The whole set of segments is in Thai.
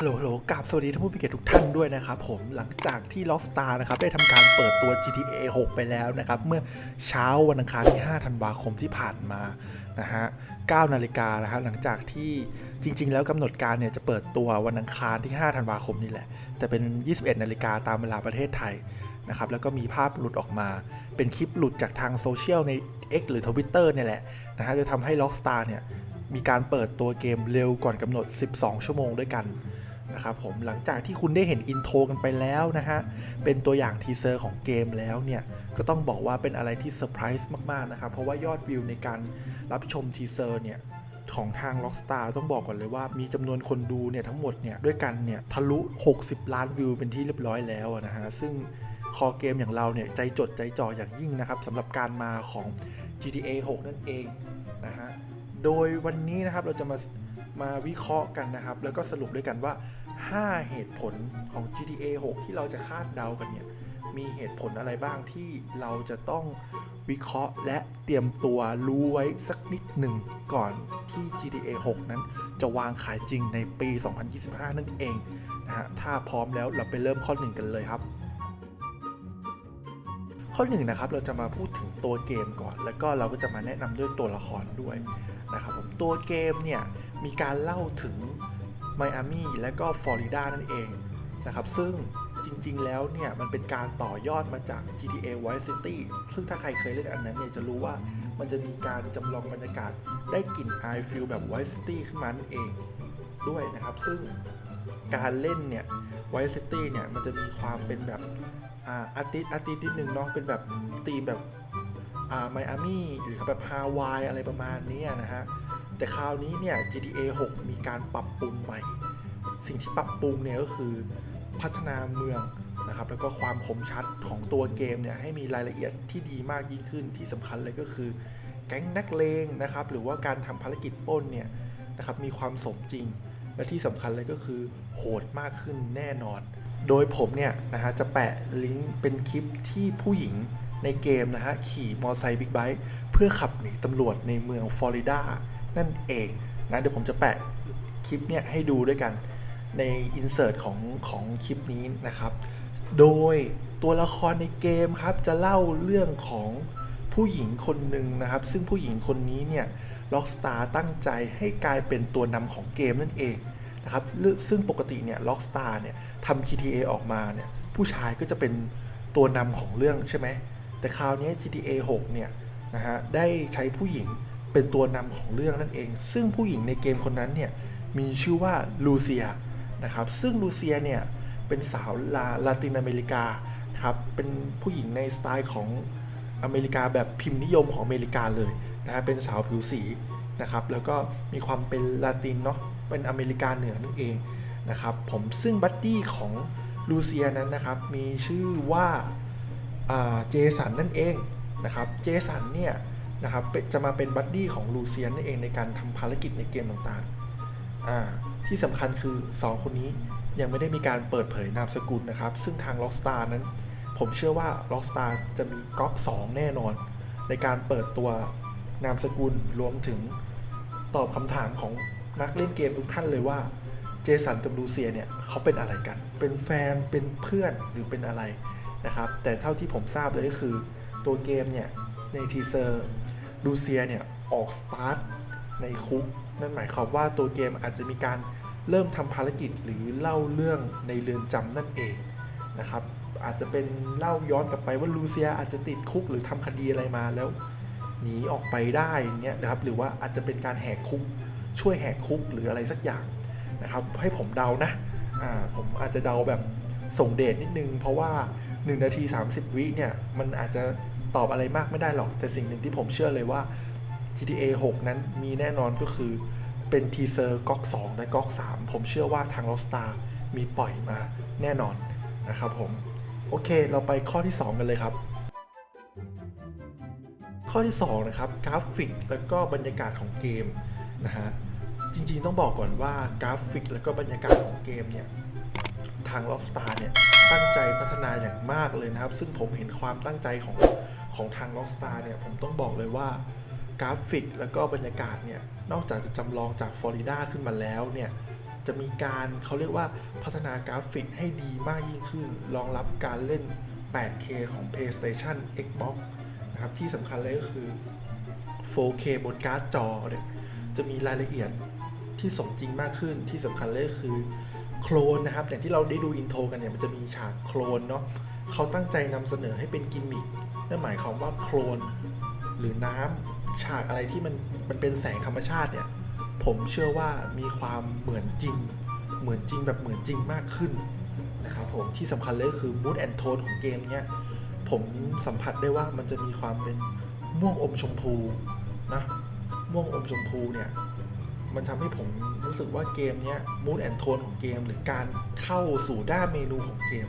ฮัลโหลฮัลโหลกราบสวัสดีท่านผู้มีเกียรติทุกท่านด้วยนะครับผมหลังจากที่ Lockstar นะครับได้ทำการเปิดตัว GTA 6 ไปแล้วนะครับเมื่อเช้าวันอังคารที่ 5 ธันวาคมที่ผ่านมานะฮะ9นาฬิกานะฮะหลังจากที่จริง ๆ แล้วกำหนดการเนี่ยจะเปิดตัววันอังคารที่ 5 ธันวาคมนี่แหละ แต่เป็น 21 นาฬิกาตามเวลาประเทศไทยนะครับแล้วก็มีภาพหลุดออกมา เป็นคลิปหลุดจากทางโซเชียลใน X หรือ Twitter เนี่ยแหละนะฮะจะทำให้ Lockstar เนี่ยมีการเปิดตัวเกมเร็วก่อนกำหนด 12 ชั่วโมงด้วยกัน นะครับผมหลังจากที่คุณได้เห็นอินโทรกันไปแล้วนะฮะ เป็นตัวอย่างทีเซอร์ของเกมแล้วเนี่ย ก็ต้องบอกว่าเป็นอะไรที่เซอร์ไพรส์มาก ๆ นะครับ เพราะว่ายอดวิวในการรับชมทีเซอร์เนี่ยของทาง Rockstar ต้องบอกก่อนเลยว่ามีจำนวนคนดูเนี่ยทั้งหมดเนี่ยด้วยกันเนี่ยทะลุ 60 ล้านวิวเป็นที่เรียบร้อยแล้วนะฮะ ซึ่งคอเกมอย่างเราเนี่ยใจจดใจจ่ออย่างยิ่งนะครับสำหรับการมาของ GTA 6 นั่นเองนะฮะ โดยวันนี้นะครับเราจะมามาวิเคราะห์กันนะครับ แล้วก็สรุปด้วยกันว่า 5 เหตุผลของ GTA 6 ที่เราจะคาดเดากันเนี่ย มีเหตุผลอะไรบ้างที่เราจะต้องวิเคราะห์และเตรียมตัวรู้ไว้สักนิดหนึ่งก่อนที่ GTA 6 นั้นจะวางขายจริงในปี 2025 นั่นเองนะฮะ ถ้าพร้อมแล้วเราไปเริ่มข้อหนึ่งกันเลยครับ ข้อหนึ่งนะครับเราจะมาพูดถึงตัวเกมก่อน แล้วก็เราก็จะมาแนะนำด้วยตัวละครด้วย นะครับผมตัวเกมเนี่ยมีการเล่าถึงไมอามี่และก็ฟลอริดานั่นเองนะครับซึ่งจริงๆ แล้วเนี่ยมันเป็นการต่อยอดมาจาก GTA Vice City ซึ่งถ้าใครเคยเล่นอันนั้นเนี่ยจะรู้ว่ามันจะมีการจำลองบรรยากาศได้กลิ่นอายฟิลแบบ Vice City ขึ้นมานั่นเองด้วยนะครับ ซึ่งการเล่นเนี่ย Vice City เนี่ยมันจะมีความเป็นแบบอาร์ติสอาร์ติสนิดนึงเนาะเป็นแบบธีมแบบ ไมอามี่หรือแบบฮาวายอะไรประมาณนี้นะฮะ แต่คราวนี้เนี่ย GTA 6 มีการปรับปรุงใหม่ สิ่งที่ปรับปรุงเนี่ยก็คือพัฒนาเมืองนะครับ แล้วก็ความคมชัดของตัวเกมเนี่ย ให้มีรายละเอียดที่ดีมากยิ่งขึ้นที่สำคัญเลยก็คือแก๊งนักเลงนะครับ หรือว่าการทำภารกิจป้นเนี่ยนะครับ มีความสมจริง และที่สำคัญเลยก็คือโหดมากขึ้นแน่นอน โดยผมเนี่ยนะฮะจะแปะลิงก์เป็นคลิปที่ผู้หญิง ในเกมนะฮะขี่มอเตอร์ไซค์บิ๊กไบค์เพื่อขับหนีตำรวจในเมืองฟลอริดานั่นเองนะเดี๋ยวผมจะแปะคลิปเนี่ยให้ดูด้วยกันในอินเสิร์ตของของคลิปนี้นะครับ โดยตัวละครในเกมครับจะเล่าเรื่องของผู้หญิงคนหนึ่งนะครับ ซึ่งผู้หญิงคนนี้เนี่ย Rockstar ตั้งใจให้กลายเป็นตัวนำของเกมนั่นเองนะครับซึ่งปกติเนี่ย Rockstar เนี่ยทำ GTA ออกมาเนี่ยผู้ชายก็จะเป็นตัวนำของเรื่องใช่ไหม แต่คราวนี้ GTA 6 เนี่ยนะฮะได้ใช้ผู้หญิงเป็นตัวนำของเรื่องนั่นเอง ซึ่งผู้หญิงในเกมคนนั้นเนี่ยมีชื่อว่าลูเซียนะครับ ซึ่งลูเซียเนี่ยเป็นสาวลาลาตินอเมริกาครับ เป็นผู้หญิงในสไตล์ของอเมริกาแบบพิมพ์นิยมของอเมริกาเลยนะฮะเป็นสาวผิวสีนะครับ แล้วก็มีความเป็นลาตินเนาะ เป็นอเมริกาเหนือนั่นเองนะครับ ผมซึ่งบัดดี้ของลูเซียนั้นนะครับ มีชื่อว่า เจสันนั่นเองนะครับเจสันเนี่ยนะครับจะมาเป็นบัดดี้ของลูเซียนนั่นเองในการทำภารกิจในเกมต่างๆ ที่สำคัญคือ 2 คนนี้ยังไม่ได้มีการเปิดเผยนามสกุลนะครับ ซึ่งทาง Rockstar นั้น ผมเชื่อว่า Rockstar จะมีก๊อก 2 แน่นอน ในการเปิดตัวนามสกุลรวมถึงตอบคำถามของนักเล่นเกมทุกท่านเลยว่าเจสันกับลูเซียเนี่ยเขาเป็นอะไรกัน เป็นแฟนเป็นเพื่อนหรือเป็นอะไร นะครับ แต่เท่าที่ผมทราบเลยก็คือ ตัวเกมเนี่ย ในทีเซอร์ลูเซียเนี่ย ออกสตาร์ทในคุก นั่นหมายความว่าตัวเกมอาจจะมีการเริ่มทำภารกิจหรือเล่าเรื่องในเรือนจำนั่นเองนะครับ อาจจะเป็นเล่าย้อนกลับไปว่าลูเซียอาจจะติดคุกหรือทำคดีอะไรมาแล้วหนีออกไปได้เนี่ยนะครับ หรือว่าอาจจะเป็นการแหกคุก ช่วยแหกคุกหรืออะไรสักอย่างนะครับ ให้ผมเดานะ อ่า ผมอาจจะเดาแบบ ส่งเดชนิดนึง เพราะว่า 1 นาที 30 วิเนี่ย มันอาจจะตอบอะไรมากไม่ได้หรอก แต่สิ่งหนึ่งที่ผมเชื่อเลยว่า GTA 6 นั้นมีแน่นอนก็คือเป็นทีเซอร์ก๊อก2และก๊อก3 ผมเชื่อว่าทาง Rockstar มีปล่อยมาแน่นอนนะครับผม โอเคเราไปข้อที่ 2 กันเลยครับ ข้อที่ 2 นะครับ กราฟิกแล้วก็บรรยากาศของเกมนะฮะจริงๆต้องบอกก่อนว่ากราฟิก แล้วก็บรรยากาศของเกมเนี่ย ทาง Rockstar เนี่ยตั้งใจพัฒนาอย่างมากเลยนะครับ ซึ่งผมเห็นความตั้งใจของของทาง Rockstar เนี่ยผมต้องบอกเลยว่ากราฟิกแล้วก็บรรยากาศเนี่ยนอกจากจะจำลองจากฟลอริดาขึ้นมาแล้วเนี่ยจะมีการเขาเรียกว่าพัฒนากราฟิกให้ดีมากยิ่งขึ้น รองรับการเล่น 8K ของ PlayStation Xbox นะครับที่สำคัญเลยก็คือ 4K บนการ์ดจอเนี่ยจะมีรายละเอียดที่สมจริงมากขึ้นที่สำคัญเลยก็คือ โคลนนะครับอย่างที่เราได้ดูอินโทรกันเนี่ยมันจะมีฉากโคลนเนาะเขาตั้งใจนำเสนอให้เป็นกิมมิคนั่นหมายความว่าโคลนหรือน้ำฉากอะไรที่มันมันเป็นแสงธรรมชาติเนี่ยผมเชื่อว่ามีความเหมือนจริง เหมือนจริงแบบเหมือนจริงมากขึ้นนะครับผมที่สำคัญเลยคือ mood and tone ของเกมเนี้ยผมสัมผัสได้ว่ามันจะมีความเป็นม่วงอมชมพูนะม่วงอมชมพูเนี่ยมันทำให้ผม รู้สึกว่าเกมเนี้ย mood and tone ของเกม หรือการเข้าสู่ด้านเมนูของเกม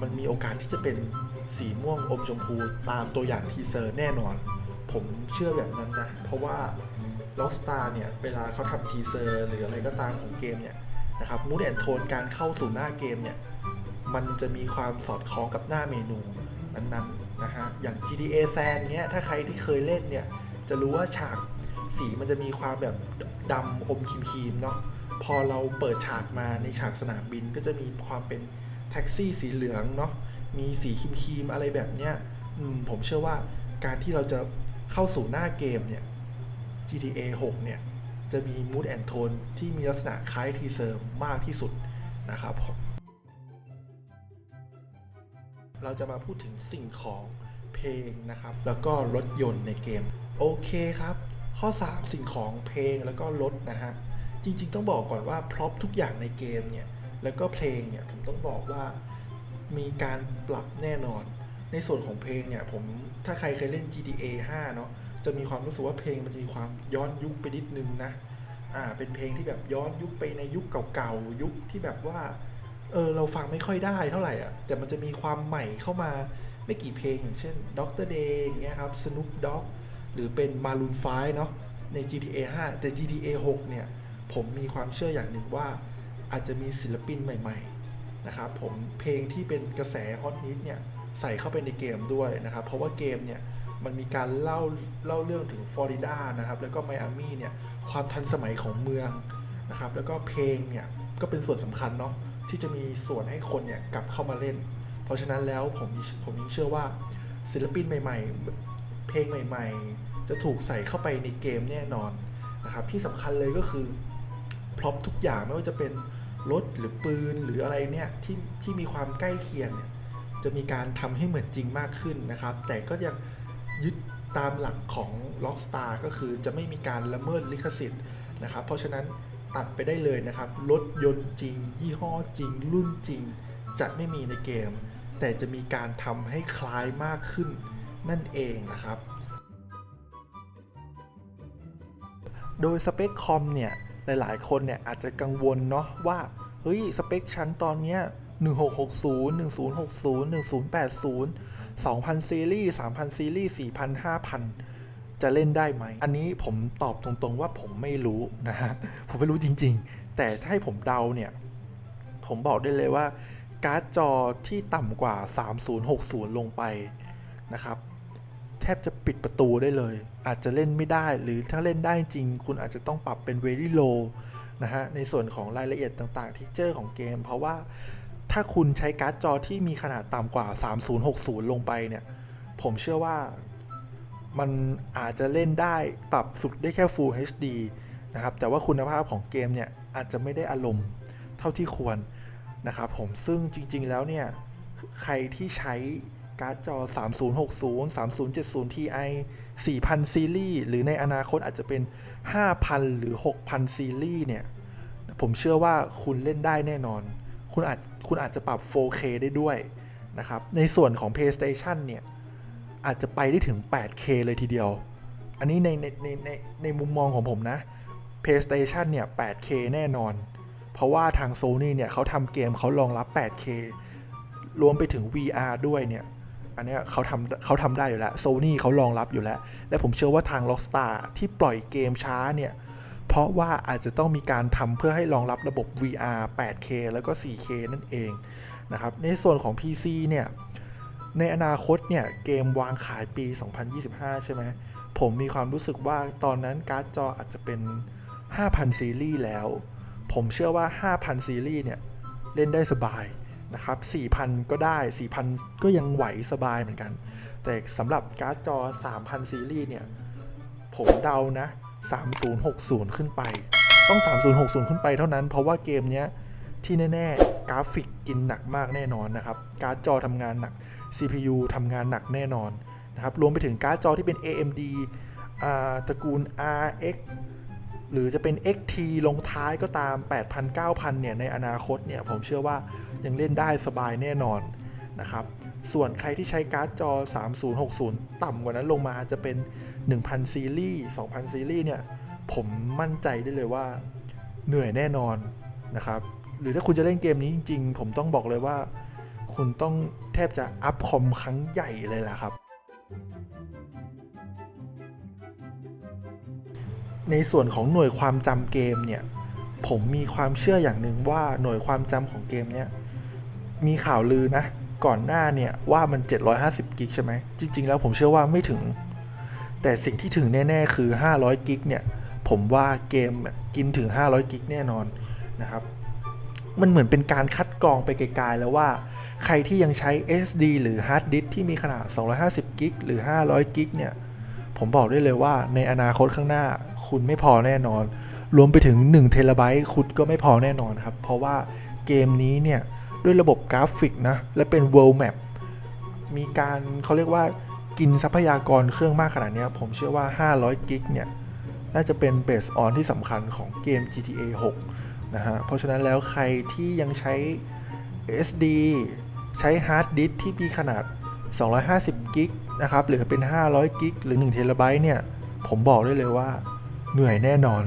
มันมีโอกาสที่จะเป็นสีม่วงอมชมพูตามตัวอย่างทีเซอร์แน่นอน ผมเชื่อแบบนั้นนะ เพราะว่า Rockstar เนี่ย เวลาเขาทำทีเซอร์หรืออะไรก็ตามของเกมเนี่ยนะครับมูดแอนโทนการเข้าสู่หน้าเกมเนี่ย มันจะมีความสอดคล้องกับหน้าเมนูนั้นๆนะฮะอย่าง GTA San เนี้ยถ้าใครที่เคยเล่นเนี่ย จะรู้ว่าฉากสีมันจะมีความแบบ ดำอมครีมๆเนาะพอเราเปิดฉากมาในฉากสนามบินก็จะมีความเป็นแท็กซี่สีเหลืองเนาะมีสีครีมๆอะไรแบบเนี้ยมผมเชื่อว่าการที่เราจะเข้าสู่หน้าเกมเนี่ย GTA 6 เนี่ย จะมี mood and tone ที่มีลักษณะคล้ายทีเซอร์มากที่สุดนะครับผม เราจะมาพูดถึงสิ่งของเพลงนะครับ แล้วก็รถยนต์ในเกม โอเคครับ ข้อ 3 สิ่งของเพลงแล้วก็รถนะฮะ จริง ๆ ต้องบอกก่อนว่าพร็อพทุกอย่างในเกมเนี่ย แล้วก็เพลงเนี่ย ผมต้องบอกว่ามีการปรับแน่นอน ในส่วนของเพลงเนี่ยผมถ้าใครเคยเล่น GTA 5 เนาะจะมีความรู้สึกว่าเพลงมันจะมีความย้อนยุคไปนิดนึงนะ อ่า เป็นเพลงที่แบบย้อนยุคไปในยุคเก่าๆ ยุคที่แบบว่า เออเราฟังไม่ค่อยได้เท่าไหร่อะ แต่มันจะมีความใหม่เข้ามาไม่กี่เพลงอย่างเช่น Dr. Day อย่างเงี้ยครับ Snoop Dogg หรือเป็น Maroon 5เนาะใน GTA 5 แต่ GTA 6 เนี่ย ผมมีความเชื่ออย่างหนึ่งว่า อาจจะมีศิลปินใหม่ ๆ นะครับ ผมเพลงที่เป็นกระแสฮอตฮิตเนี่ย ใส่เข้าไปในเกมด้วยนะครับ เพราะว่าเกมเนี่ย มันมีการเล่าเล่าเรื่องถึงฟลอริดานะครับ แล้วก็ไมอามี่เนี่ย ความทันสมัยของเมืองนะครับ แล้วก็เพลงเนี่ย ก็เป็นส่วนสำคัญเนาะที่จะมีส่วนให้คนเนี่ยกลับเข้ามาเล่น เพราะฉะนั้นแล้วผมผมยังเชื่อว่าศิลปินใหม่ ๆ เพลงใหม่ ๆ จะถูกใส่เข้าไปในเกมแน่นอนนะครับที่สำคัญเลยก็คือพร็อพทุกอย่างไม่ว่าจะเป็นรถหรือปืนหรืออะไรเนี่ยที่ที่มีความใกล้เคียงเนี่ยจะมีการทำให้เหมือนจริงมากขึ้นนะครับ แต่ก็ยังยึดตามหลักของ Rockstar ก็คือจะไม่มีการละเมิดลิขสิทธิ์นะครับ เพราะฉะนั้นตัดไปได้เลยนะครับ รถยนต์จริง ยี่ห้อจริง รุ่นจริง จะไม่มีในเกม แต่จะมีการทำให้คล้ายมากขึ้นนั่นเองนะครับ โดยสเปคคอมเนี่ยหลาย ๆ คนเนี่ยอาจจะกังวลเนาะว่า เฮ้ย สเปคชั้นตอนเนี้ย1660 1060 1080 2000 ซีรีส์ 3000 ซีรีส์ 4000 5000 จะเล่นได้ไหม อันนี้ผมตอบตรงๆว่าผมไม่รู้นะฮะ ผมไม่รู้จริงๆ แต่ถ้าให้ผมเดาเนี่ย ผมบอกได้เลยว่า การ์ดจอที่ต่ำกว่า 3060 ลงไปนะครับ แทบจะปิดประตูได้เลย อาจจะเล่นไม่ได้ หรือถ้าเล่นได้จริง คุณอาจจะต้องปรับเป็น very low นะฮะ ในส่วนของรายละเอียดต่างๆ ที่เจอของเกม เพราะว่าถ้าคุณใช้การ์ดจอที่มีขนาดต่ำกว่า 3060 ลงไปเนี่ย ผมเชื่อว่ามันอาจจะเล่นได้ปรับสุดได้แค่ Full HD นะครับ แต่ว่าคุณภาพของเกมเนี่ย อาจจะไม่ได้อารมณ์เท่าที่ควรนะครับผม ซึ่งจริงๆแล้วเนี่ย ใครที่ใช้ การ์ดจอ 3060 3070 Ti 4000 ซีรีส์หรือในอนาคตอาจจะเป็น 5,000 หรือ 6,000 ซีรีส์เนี่ย ผมเชื่อว่าคุณเล่นได้แน่นอน คุณอาจคุณอาจจะปรับ 4K ได้ด้วยนะครับ ในส่วนของ PlayStation เนี่ย อาจจะไปได้ถึง 8K เลยทีเดียว อันนี้ในในในในในมุมมองของผมนะ PlayStation เนี่ย 8K แน่นอน เพราะว่าทาง Sony เนี่ยเขาทำเกมเขารองรับ 8K รวมไปถึง VR ด้วยเนี่ย อันเนี้ยเขาทำเขาทำได้อยู่แล้ว Sony เขารองรับอยู่แล้ว และผมเชื่อว่าทาง Rockstar ที่ปล่อยเกมช้าเนี่ยเพราะว่าอาจจะต้องมีการทำเพื่อให้รองรับระบบ VR 8K แล้วก็ 4K นั่นเองนะครับในส่วนของ PC เนี่ยในอนาคตเนี่ยเกมวางขายปี 2025 ใช่ไหมผมมีความรู้สึกว่าตอนนั้นการ์ดจออาจจะเป็น 5,000 ซีรีส์แล้ว ผมเชื่อว่า 5,000 ซีรีส์เนี่ย เล่นได้สบาย นะครับ4,000 ก็ได้ 4,000 ก็ยังไหวสบายเหมือนกัน แต่สำหรับการ์ดจอ 3,000 ซีรีส์เนี่ย ผมเดานะ 3060 ขึ้นไป ต้อง 3060 ขึ้นไปเท่านั้น เพราะว่าเกมเนี้ยที่แน่ๆ กราฟิกกินหนักมากแน่นอนนะครับ การ์ดจอทำงานหนัก CPU ทำงานหนักแน่นอนนะครับ รวมไปถึงการ์ดจอที่เป็น AMD ตระกูล RX หรือจะเป็น XT ลงท้ายก็ตาม 8,000 9,000 เนี่ย ในอนาคตเนี่ย ผมเชื่อว่ายังเล่นได้สบายแน่นอนนะครับ ส่วนใครที่ใช้การ์ดจอ 3060 ต่ำกว่านั้นลงมาจะเป็น 1,000 ซีรีส์ 2,000 ซีรีส์เนี่ย ผมมั่นใจได้เลยว่าเหนื่อยแน่นอนนะครับ หรือถ้าคุณจะเล่นเกมนี้จริง ๆ ผมต้องบอกเลยว่า คุณต้องแทบจะอัพคอมครั้งใหญ่เลยแหละครับ ในส่วนของหน่วยความจำเกมเนี่ยผมมีความเชื่ออย่างหนึ่งว่าหน่วยความจำของเกมเนี้ยมีข่าวลือนะ ก่อนหน้าเนี่ยว่ามัน 750 กิกใช่ไหมจริง ๆ แล้วผมเชื่อว่าไม่ถึง แต่สิ่งที่ถึงแน่ ๆ คือ 500 กิกเนี่ยผมว่าเกมกินถึง 500 กิกแน่นอนนะครับมันเหมือนเป็นการคัดกรองไปไกลๆแล้วว่า ใครที่ยังใช้ SD หรือฮาร์ดดิสที่มีขนาด 250 กิก หรือ 500 กิก เนี่ย ผมบอกได้เลยว่าในอนาคตข้างหน้าคุณไม่พอแน่นอน รวมไปถึง1เทราไบต์คุณก็ไม่พอแน่นอนครับ เพราะว่าเกมนี้เนี่ย ด้วยระบบกราฟิกนะ และเป็น world map มีการเขาเรียกว่ากินทรัพยากรเครื่องมากขนาดนี้ผมเชื่อว่า 500 กิกเนี่ย น่าจะเป็นเบสออนที่สำคัญของเกม GTA 6 นะฮะ เพราะฉะนั้นแล้วใครที่ยังใช้ SD ใช้ฮาร์ดดิสที่มีขนาด 250กิกนะครับหรือเป็น 500กิกหรือ1เทราไบต์เนี่ยผมบอกได้เลยว่าเหนื่อยแน่นอน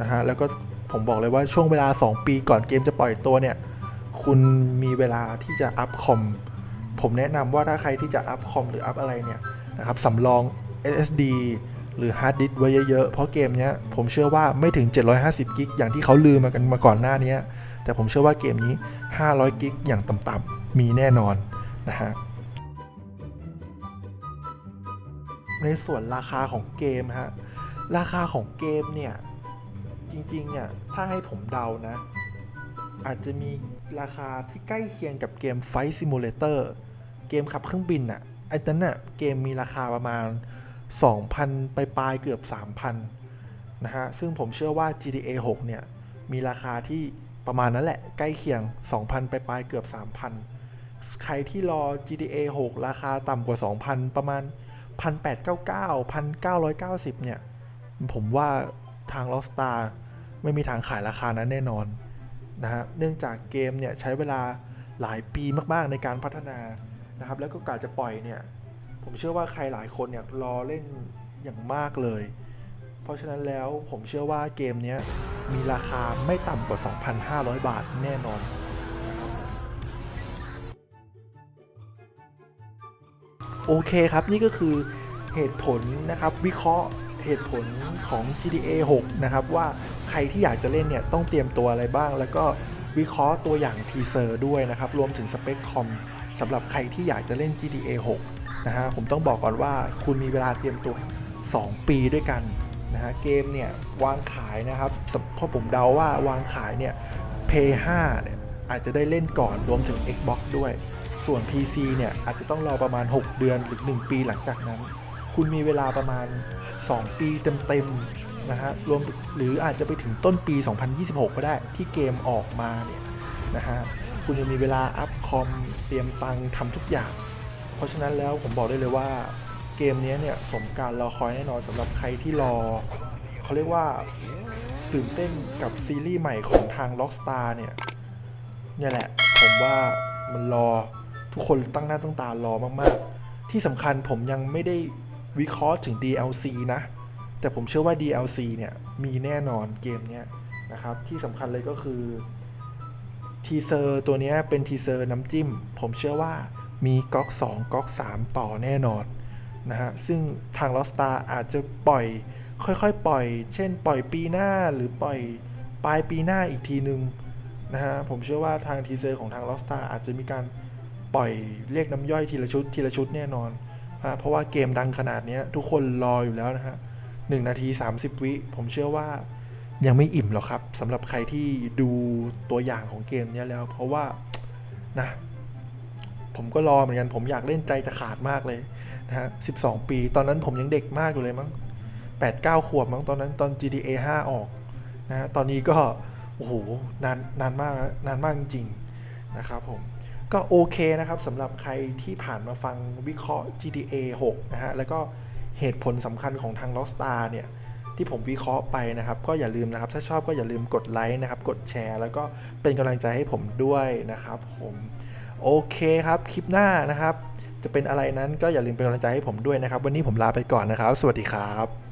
นะฮะแล้วก็ผมบอกเลยว่าช่วงเวลา 2 ปีก่อนเกมจะปล่อยตัวเนี่ยคุณมีเวลาที่จะอัพคอมผมแนะนำว่าถ้าใครที่จะอัพคอมหรืออัพอะไรเนี่ยนะครับสำรอง SSD หรือฮาร์ดดิสก์ไว้เยอะๆ เพราะเกมเนี้ยผมเชื่อว่าไม่ถึง 750 กิกอย่างที่เขาลือมากันมาก่อนหน้านี้ แต่ผมเชื่อว่าเกมนี้ 500 กิกอย่างต่ำๆมีแน่นอนนะฮะ ในส่วนราคาของเกมฮะ ราคาของเกมเนี่ย จริงๆ เนี่ย ถ้าให้ผมเดานะ อาจจะมีราคาที่ใกล้เคียงกับเกม Flight Simulator เกมขับเครื่องบินอะไอ้นั้นน่ะเกมมีราคาประมาณ 2,000 ไปปลายเกือบ 3,000 นะฮะ ซึ่งผมเชื่อว่า GTA 6 เนี่ย มีราคาที่ประมาณนั้นแหละ ใกล้เคียง 2,000 ไปปลายเกือบ 3,000 ใครที่รอ GTA 6 ราคาต่ำกว่า 2,000 ประมาณ 1,899 1,990เก้าพันเก้าร้อยเก้าสิบเนี่ย ผมว่าทาง Rockstar ไม่มีทางขายราคานั้นแน่นอนนะฮะเนื่องจากเกมเนี่ยใช้เวลาหลายปีมากๆในการพัฒนานะครับ แล้วก็กาจะปล่อยเนี่ย ผมเชื่อว่าใครหลายคนเนี่ยรอเล่นอย่างมากเลย เพราะฉะนั้นแล้วผมเชื่อว่าเกมนี้มีราคาไม่ต่ำกว่า 2,500 บาทแน่นอน โอเคครับ นี่ก็คือเหตุผลนะครับ วิเคราะห์เหตุผลของ GTA 6 นะครับ ว่าใครที่อยากจะเล่นเนี่ย ต้องเตรียมตัวอะไรบ้าง แล้วก็วิเคราะห์ตัวอย่างทีเซอร์ด้วยนะครับ รวมถึงสเปคคอมสำหรับใครที่อยากจะเล่น GTA 6 นะฮะ ผมต้องบอกก่อนว่าคุณมีเวลาเตรียมตัว 2 ปีด้วยกันนะฮะ เกมเนี่ย วางขายนะครับเพราะผมเดาว่าวางขายเนี่ย Play 5เนี่ยอาจจะได้เล่นก่อนรวมถึง Xbox ด้วย ส่วน PC เนี่ยอาจจะต้องรอประมาณ 6 เดือนหรือ 1 ปีหลังจากนั้น คุณมีเวลาประมาณ 2 ปีเต็มๆนะฮะรวมหรืออาจจะไปถึงต้นปี 2026 ก็ได้ที่เกมออกมาเนี่ยนะฮะคุณยังมีเวลาอัพคอมเตรียมตังทำทุกอย่าง เพราะฉะนั้นแล้วผมบอกได้เลยว่าเกมนี้เนี่ยสมการรอคอยแน่นอนสำหรับใครที่รอเขาเรียกว่าตื่นเต้นกับซีรีส์ใหม่ของทาง Rockstar เนี่ยเนี่ยแหละ ผมว่ามันรอ ทุกคนตั้งหน้าตั้งตารอมากๆ ที่สำคัญผมยังไม่ได้วิเคราะห์ถึง DLC นะ แต่ผมเชื่อว่า DLC เนี่ย มีแน่นอนเกมเนี้ยนะครับ ที่สำคัญเลยก็คือทีเซอร์ตัวนี้เป็นทีเซอร์น้ำจิ้ม ผมเชื่อว่ามีก๊อก2ก๊อก3 ต่อแน่นอนนะฮะ ซึ่งทาง Rockstar อาจจะปล่อย ค่อยๆ ปล่อย เช่น ปล่อยปีหน้าหรือปล่อยปลายปีหน้าอีกทีนึงนะฮะ ผมเชื่อว่าทางทีเซอร์ของทาง Rockstar อาจจะมีการ ปล่อยเรียกน้ำย่อยทีละชุดทีละชุดแน่นอนนะเพราะว่าเกมดังขนาดนี้ทุกคนรออยู่แล้วนะฮะหนึ่งนาที 30 วิผมเชื่อว่ายังไม่อิ่มหรอกครับสำหรับใครที่ดูตัวอย่างของเกมนี้แล้ว เพราะว่านะผมก็รอเหมือนกัน ผมอยากเล่นใจจะขาดมากเลยนะฮะ12 ปี ตอนนั้นผมยังเด็กมากอยู่เลยมั้ง8 9 ขวบมั้งตอนนั้นตอน GTA 5 ออกนะฮะตอนนี้ก็ โอ้โห นานนานมาก นานมากจริงๆนะครับผม ก็โอเคนะครับสำหรับใครที่ผ่านมาฟังวิเคราะห์ GTA 6 นะฮะ แล้วก็เหตุผลสำคัญของทาง Rockstar เนี่ย ที่ผมวิเคราะห์ไปนะครับ ก็อย่าลืมนะครับ ถ้าชอบก็อย่าลืมกดไลค์นะครับ กดแชร์ แล้วก็เป็นกำลังใจให้ผมด้วยนะครับผมโอเคครับ คลิปหน้านะครับ จะเป็นอะไรนั้นก็อย่าลืมเป็นกำลังใจให้ผมด้วยนะครับ วันนี้ผมลาไปก่อนนะครับ สวัสดีครับ